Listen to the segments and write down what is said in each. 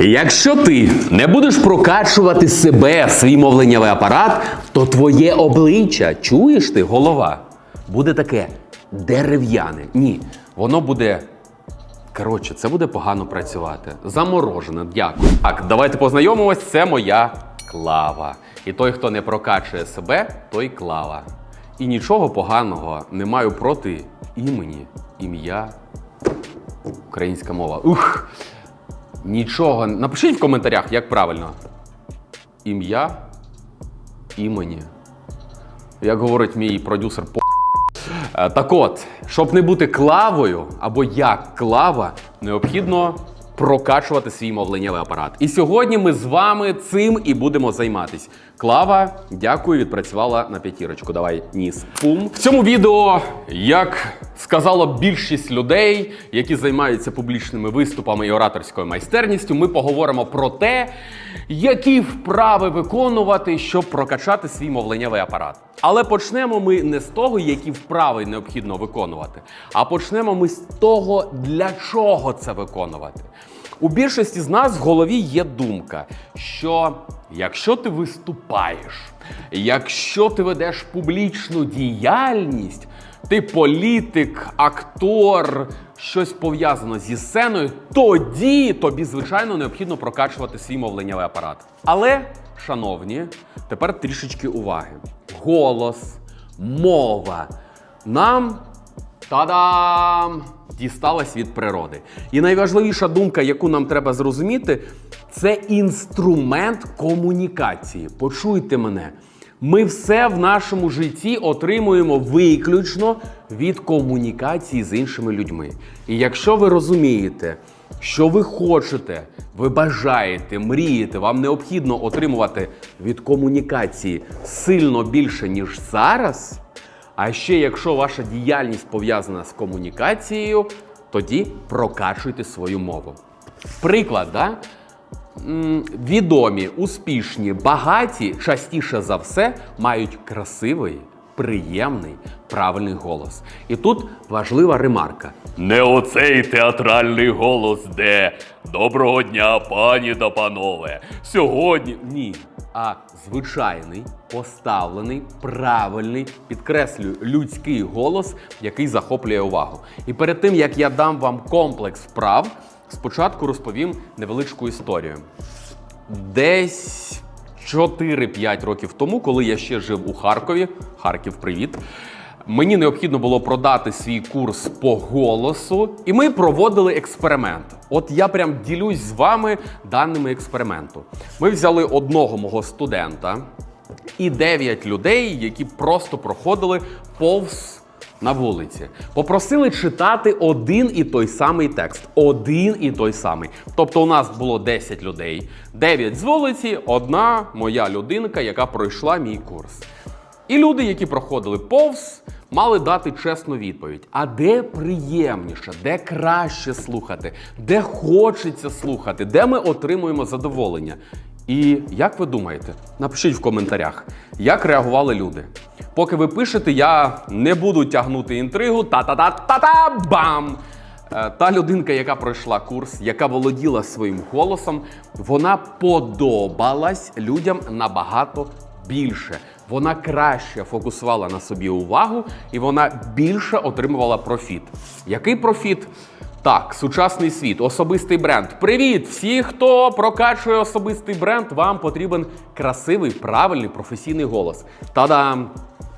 Якщо ти не будеш прокачувати себе, свій мовленнєвий апарат, то твоє обличчя, чуєш ти, голова, буде таке дерев'яне. Ні, воно буде. Коротше, це буде погано працювати. Заморожене, дякую. Так, давайте познайомимось. Це моя клава. І той, хто не прокачує себе, той клава. І нічого поганого не маю проти імені, ім'я, українська мова. Ух! Нічого. Напишіть в коментарях, як правильно. Ім'я імені. Як говорить мій продюсер по. Е, Так от, щоб не бути клавою або як клава, необхідно прокачувати свій мовленнєвий апарат. І сьогодні ми з вами цим і будемо займатись. Клава, дякую, відпрацювала на п'ятірочку. Давай ніс. Пум. В цьому відео, як сказала більшість людей, які займаються публічними виступами і ораторською майстерністю, ми поговоримо про те, які вправи виконувати, щоб прокачати свій мовленнєвий апарат. Але почнемо ми не з того, які вправи необхідно виконувати, а почнемо ми з того, для чого це виконувати. У більшості з нас в голові є думка, що якщо ти виступаєш, якщо ти ведеш публічну діяльність, ти політик, актор, щось пов'язано зі сценою, тоді тобі, звичайно, необхідно прокачувати свій мовленнєвий апарат. Але, шановні, тепер трішечки уваги. Голос, мова. Нам Та-дам! Дісталась від природи. І найважливіша думка, яку нам треба зрозуміти, це інструмент комунікації. Почуйте мене. Ми все в нашому житті отримуємо виключно від комунікації з іншими людьми. І якщо ви розумієте, що ви хочете, ви бажаєте, мрієте, вам необхідно отримувати від комунікації сильно більше, ніж зараз. А ще якщо ваша діяльність пов'язана з комунікацією, тоді прокачуйте свою мову. Приклад, да? Відомі, успішні, багаті частіше за все мають красивий, приємний, правильний голос. І тут важлива ремарка. Не оцей театральний голос, де доброго дня, пані та панове. Сьогодні Ні, а звичайний, поставлений, правильний, підкреслюю, людський голос, який захоплює увагу. І перед тим як я дам вам комплекс вправ, спочатку розповім невеличку історію. Десь 4-5 років тому, коли я ще жив у Харкові, Харків, привіт. Мені необхідно було продати свій курс по голосу, і ми проводили експеримент. От я прям ділюсь з вами даними експерименту. Ми взяли одного мого студента і 9 людей, які просто проходили повз на вулиці. Попросили читати один і той самий текст. Один і той самий. Тобто у нас було 10 людей, 9 з вулиці, одна моя людинка, яка пройшла мій курс. І люди, які проходили повз, мали дати чесну відповідь. А де приємніше, де краще слухати, де хочеться слухати, де ми отримуємо задоволення. І як ви думаєте, напишіть в коментарях, як реагували люди. Поки ви пишете, я не буду тягнути інтригу. Та-та-та-та-та-бам! Е, Та людинка, яка пройшла курс, яка володіла своїм голосом, вона подобалась людям набагато більше. Вона краще фокусувала на собі увагу і вона більше отримувала профіт. Який профіт? Так, сучасний світ, особистий бренд. Привіт! Всі, хто прокачує особистий бренд, вам потрібен красивий, правильний професійний голос. Та-дам!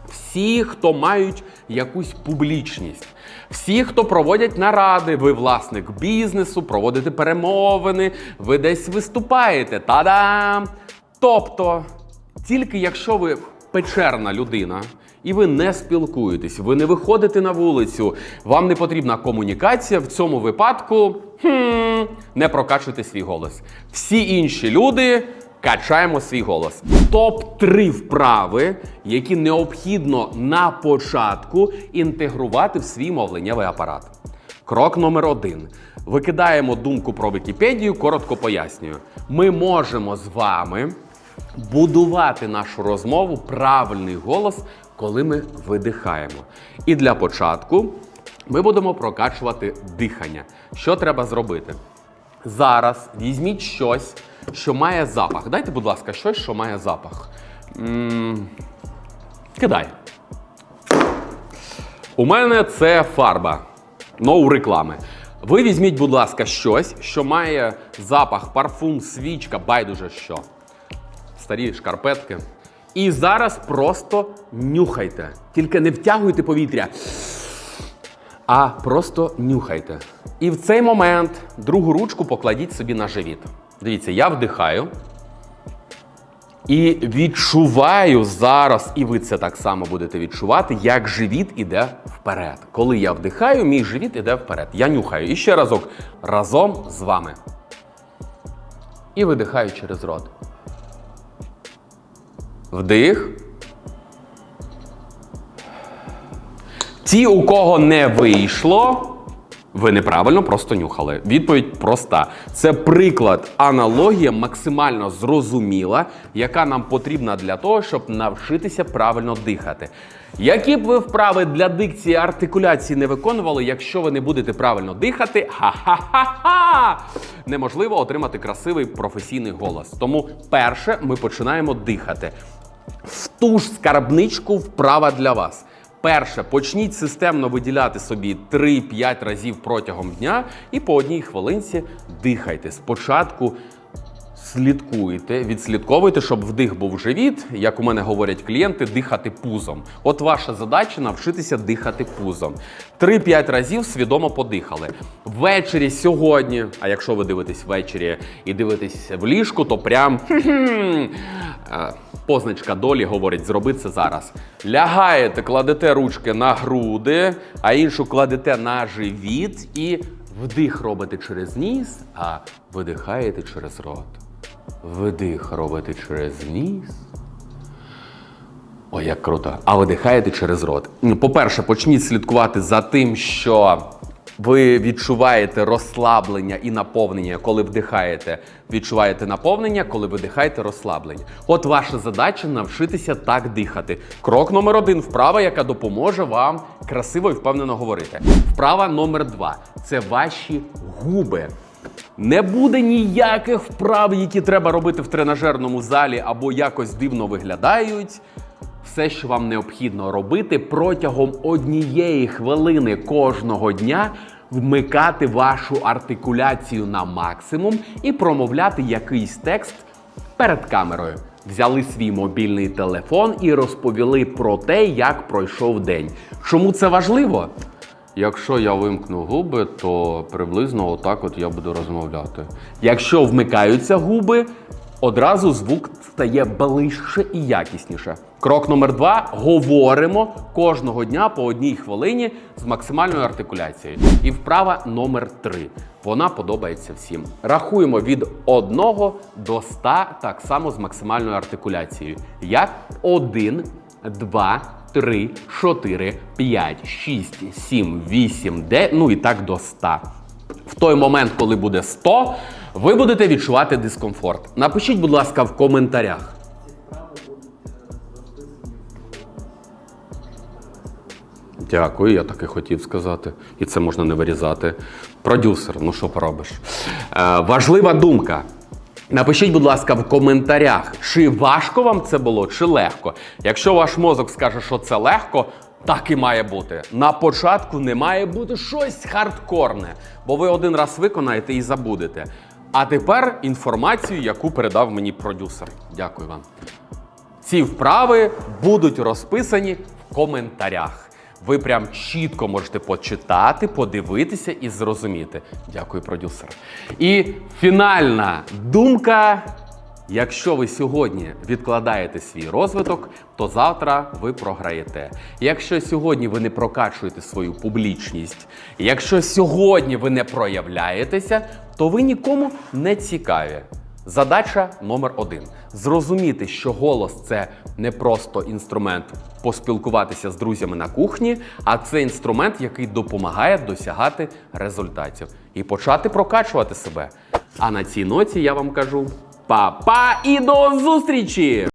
Всі, хто мають якусь публічність, всі, хто проводять наради, ви власник бізнесу, проводите перемовини, ви десь виступаєте. Та-дам! Тобто, тільки якщо ви печерна людина і ви не спілкуєтесь, ви не виходите на вулицю, вам не потрібна комунікація, в цьому випадку хм, не прокачуйте свій голос. Всі інші люди. Качаємо свій голос. Топ-3 вправи, які необхідно на початку інтегрувати в свій мовленнєвий апарат. Крок номер один. Викидаємо думку про Вікіпедію, коротко пояснюю. Ми можемо з вами будувати нашу розмову, правильний голос, коли ми видихаємо. І для початку ми будемо прокачувати дихання. Що треба зробити? зараз візьміть щось, що має запах. Дайте, будь ласка, щось, що має запах. м кидай. У мене це фарба. Ноу реклами. Ви візьміть, будь ласка, щось, що має запах, парфум, свічка, байдуже що. Старі шкарпетки. І зараз просто нюхайте. Тільки не втягуйте повітря, а просто нюхайте. І в цей момент другу ручку покладіть собі на живіт. Дивіться, я вдихаю. І відчуваю зараз, і ви це так само будете відчувати, як живіт іде вперед. Коли я вдихаю, мій живіт іде вперед. Я нюхаю. І ще разок разом з вами. І видихаю через рот. Вдих. Ті, у кого не вийшло, ви неправильно просто нюхали. Відповідь проста. Це приклад, аналогія максимально зрозуміла, яка нам потрібна для того, щоб навчитися правильно дихати. Які б ви вправи для дикції артикуляції не виконували, якщо ви не будете правильно дихати, ха-ха-ха-ха! Неможливо отримати красивий професійний голос. Тому перше ми починаємо дихати. В ту ж скарбничку вправа для вас. Перше, почніть системно виділяти собі 3-5 разів протягом дня і по одній хвилинці дихайте. Спочатку слідкуйте, відслідковуйте, щоб вдих був живіт, як у мене говорять клієнти, дихати пузом. От ваша задача навчитися дихати пузом. 3-5 разів свідомо подихали. Ввечері сьогодні, а якщо ви дивитесь ввечері і дивитесь в ліжку, то прям е, позначка долі говорить, зроби це зараз. Лягаєте, кладете ручки на груди, а іншу кладете на живіт і вдих робите через ніс, а видихаєте через рот. Вдих робите через ніс. Ой, як круто. А видихаєте через рот. По-перше, почніть слідкувати за тим, що ви відчуваєте розслаблення і наповнення, коли вдихаєте. Відчуваєте наповнення, коли видихаєте розслаблення. От ваша задача навчитися так дихати. Крок номер один вправа, яка допоможе вам красиво і впевнено говорити. Вправа номер два це ваші губи. Не буде ніяких вправ, які треба робити в тренажерному залі або якось дивно виглядають. Все, що вам необхідно робити протягом однієї хвилини кожного дня, вмикати вашу артикуляцію на максимум і промовляти якийсь текст перед камерою. Взяли свій мобільний телефон і розповіли про те, як пройшов день. Чому це важливо? Якщо я вимкну губи, то приблизно отак от я буду розмовляти. Якщо вмикаються губи, одразу звук стає ближче і якісніше. Крок номер два: говоримо кожного дня по одній хвилині з максимальною артикуляцією. І вправа номер три. Вона подобається всім. Рахуємо від 1 до 100 так само з максимальною артикуляцією. Як 1, 2, 3, 4, 5, 6, 7, 8, 9, ну і так до 100. В той момент, коли буде 100, ви будете відчувати дискомфорт. Напишіть, будь ласка, в коментарях. Дякую, я так і хотів сказати. І це можна не вирізати. Продюсер, ну що поробиш? Е, важлива думка. Напишіть, будь ласка, в коментарях, чи важко вам це було, чи легко. Якщо ваш мозок скаже, що це легко, так і має бути. На початку не має бути щось хардкорне, бо ви один раз виконаєте і забудете. А тепер інформацію, яку передав мені продюсер. Дякую вам. Ці вправи будуть розписані в коментарях. Ви прям чітко можете почитати, подивитися і зрозуміти. Дякую, продюсер. І фінальна думка. Якщо ви сьогодні відкладаєте свій розвиток, то завтра ви програєте. Якщо сьогодні ви не прокачуєте свою публічність, якщо сьогодні ви не проявляєтеся, то ви нікому не цікаві. Задача номер один: зрозуміти, що голос це не просто інструмент поспілкуватися з друзями на кухні, а це інструмент, який допомагає досягати результатів і почати прокачувати себе. А на цій ноті я вам кажу па-па і до зустрічі!